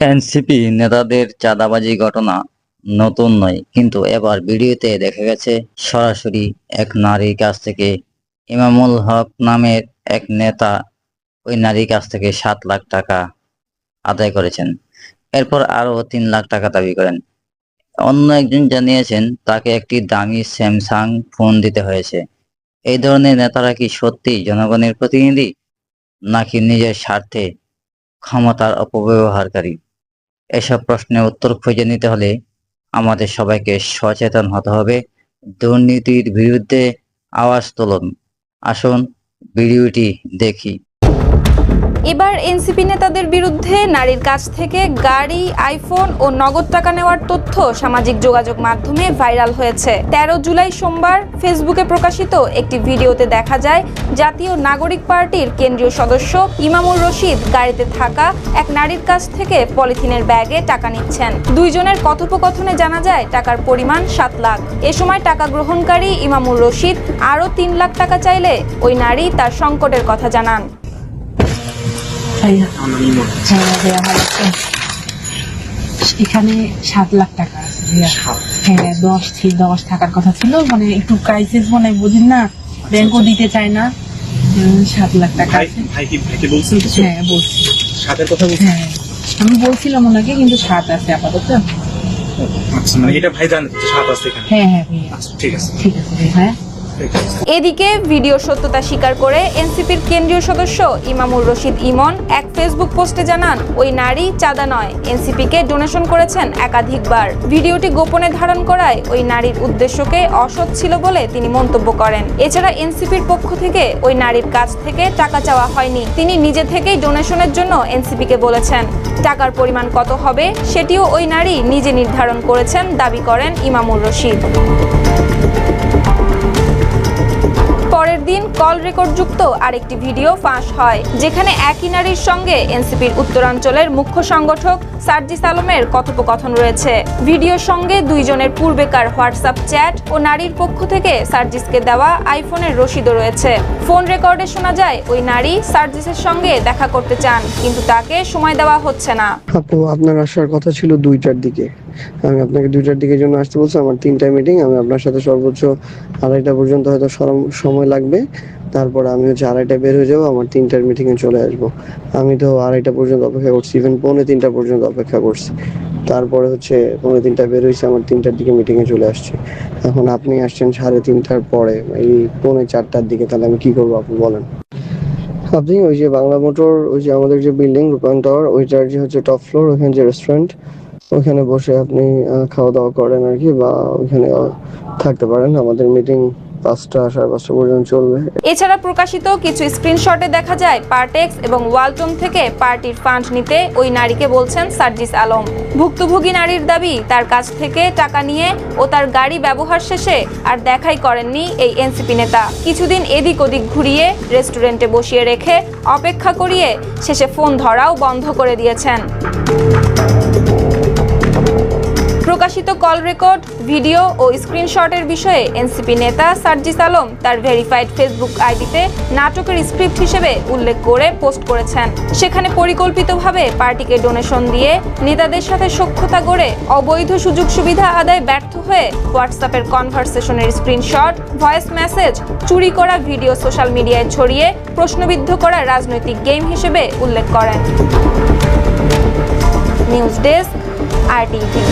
NCP নেতাদের চাঁদাবাজি ঘটনা নতুন নয়, কিন্তু এবার ভিডিওতে দেখা গেছে সরাসরি এক নারীর কাছ থেকে। ইমামুল হক নামের এক নেতা ওই নারীর কাছ থেকে সাত লাখ টাকা আদায় করেছেন। এরপর আরও তিন লাখ টাকা দাবি করেন। অন্য একজন জানিয়েছেন, তাকে একটি দামি স্যামসাং ফোন দিতে হয়েছে। এই ধরনের নেতারা কি সত্যি জনগণের প্রতিনিধি, নাকি নিজের স্বার্থে ক্ষমতার অপব্যবহারকারী? এসব প্রশ্নের উত্তর খুঁজে নিতে হলে আমাদের সবাইকে সচেতন হতে হবে। দুর্নীতির বিরুদ্ধে আওয়াজ তোলন। আসুন, ভিডিওটি দেখি। এবার এনসিপি নেতাদের বিরুদ্ধে নারীর কাছ থেকে গাড়ি, আইফোন ও নগদ টাকা নেওয়ার তথ্য সামাজিক যোগাযোগ মাধ্যমে ভাইরাল হয়েছে। তেরো জুলাই সোমবার ফেসবুকে প্রকাশিত একটি ভিডিওতে দেখা যায়, জাতীয় নাগরিক পার্টির কেন্দ্রীয় সদস্য ইমামুর রশিদ গাড়িতে থাকা এক নারীর কাছ থেকে পলিথিনের ব্যাগে টাকা নিচ্ছেন। দুইজনের কথোপকথনে জানা যায়, টাকার পরিমাণ সাত লাখ। এ সময় টাকা গ্রহণকারী ইমামুর রশিদ আরও তিন লাখ টাকা চাইলে ওই নারী তার সংকটের কথা জানান। ভাইয়া হ্যাঁ ভাইয়া ভালো এখানে সাত লাখ টাকা আছে ভাইয়া। হ্যাঁ দশ দশ টাকার কথা ছিল। মানে একটু ক্রাইসিস মনে হয় বুঝিন না? ব্যাংকও দিতে চায় না। সাত লাখ টাকা আছে। হ্যাঁ বলছি। সাতের কথা বলছেন? হ্যাঁ আমি বলছিলাম ওনাকে কিন্তু সাত আছে আপাতত। আচ্ছা মানে এটা ভাই জানেন সাত আছে এখানে। হ্যাঁ হ্যাঁ আচ্ছা ঠিক আছে। ঠিক আছে আছে এদিকে ভিডিও সত্যতা স্বীকার করে এনসিপির কেন্দ্রীয় সদস্য ইমামুর রশিদ ইমন এক ফেসবুক পোস্টে জানান, ওই নারী চাঁদা নয়, এনসিপিকে ডোনেশন করেছেন একাধিকবার। ভিডিওটি গোপনে ধারণ করায় ওই নারীর উদ্দেশ্যকে অসৎ ছিল বলে তিনি মন্তব্য করেন। এছাড়া এনসিপির পক্ষ থেকে ওই নারীর কাছ থেকে টাকা চাওয়া হয়নি। তিনি নিজে থেকেই ডোনেশনের জন্য এনসিপিকে বলেছেন। টাকার পরিমাণ কত হবে সেটিও ওই নারী নিজে নির্ধারণ করেছেন, দাবি করেন ইমামুর রশিদ। পরের দিন কল রেকর্ড যুক্ত আরেকটি ভিডিও ফাঁস হয়, যেখানে একই নারীর সঙ্গে এনসিপির উত্তরাঞ্চলের মুখ্য সংগঠক সার্জিস আলমের কথোপকথন রয়েছে। ভিডিওর সঙ্গে দুইজনের পূর্বেকার হোয়াটসঅ্যাপ চ্যাট ও নারীর পক্ষ থেকে সার্জিসকে দেওয়া আইফোনের রসিদও রয়েছে। ফোন রেকর্ডে শোনা যায়, ওই নারী সার্জিসের সঙ্গে দেখা করতে চান, কিন্তু তাকে সময় দেওয়া হচ্ছে না। আপু, আপনার আসার কথা ছিল দুইটার দিকে। আমি আপনাকে দুইটার দিকের জন্য আসতে বলছি। আমার তিনটা মিটিং আমি আপনার সাথে সর্বোচ্চ আড়াইটা পর্যন্ত হয়তো সময় লাগবে। তারপর আমি হচ্ছে আড়াইটা বের হয়ে যাব, আমার তিনটার মিটিং এ চলে আসব। আমি তো আড়াইটা পর্যন্ত অপেক্ষা করছি ইভেন পৌনে তিনটা পর্যন্ত অপেক্ষা করছি। তারপরে হচ্ছে পৌনে তিনটা বের হয়েছে, আমার তিনটার দিকে মিটিং এ চলে আসছে। এখন আপনি আসছেন সাড়ে তিনটার পরে, এই পৌনে চারটার দিকে, তাহলে আমি কি করব আপনি বলেন? আপনি ওই যে বাংলা মোটর, ওই যে আমাদের যে বিল্ডিং রূপান্তর ওইটার যে হচ্ছে টপ ফ্লোর ওখানে যে রেস্টুরেন্ট ওখানে বসে আপনি খাওয়া দাওয়া করেন আর কি, বা ওখানে থাকতে পারেন। আমাদের মিটিং পাঁচটা এছাড়া প্রকাশিত কিছু স্ক্রিনশটে দেখা যায় পার্টেক্স এবং ওয়ালটন থেকে পার্টির ফান্ড নিতে ওই নারীকে বলছেন সার্জিস আলম। ভুক্তভোগী নারীর দাবি, তার কাছ থেকে টাকা নিয়ে ও তার গাড়ি ব্যবহার শেষে আর দেখাই করেননি এই এনসিপি নেতা। কিছুদিন এদিক ওদিক ঘুরিয়ে রেস্টুরেন্টে বসিয়ে রেখে অপেক্ষা করিয়ে শেষে ফোন ধরাও বন্ধ করে দিয়েছেন। প্রকাশিত কল রেকর্ড, ভিডিও ও স্ক্রিনশটের বিষয়ে এনসিপি নেতা সার্জিস আলম তার ভেরিফাইড ফেসবুক আইডিতে নাটকের স্ক্রিপ্ট হিসেবে উল্লেখ করে পোস্ট করেছেন। সেখানে পরিকল্পিতভাবে পার্টিকে ডোনেশন দিয়ে নেতাদের সাথে সখ্যতা গড়ে অবৈধ সুযোগ সুবিধা আদায় ব্যর্থ হয়ে হোয়াটসঅ্যাপের কনভারসেশনের স্ক্রিনশট, ভয়েস মেসেজ, চুরি করা ভিডিও সোশ্যাল মিডিয়ায় ছড়িয়ে প্রশ্নবিদ্ধ করা রাজনৈতিক গেম হিসেবে উল্লেখ করেন। নিউজ ডেস্ক আর টিভি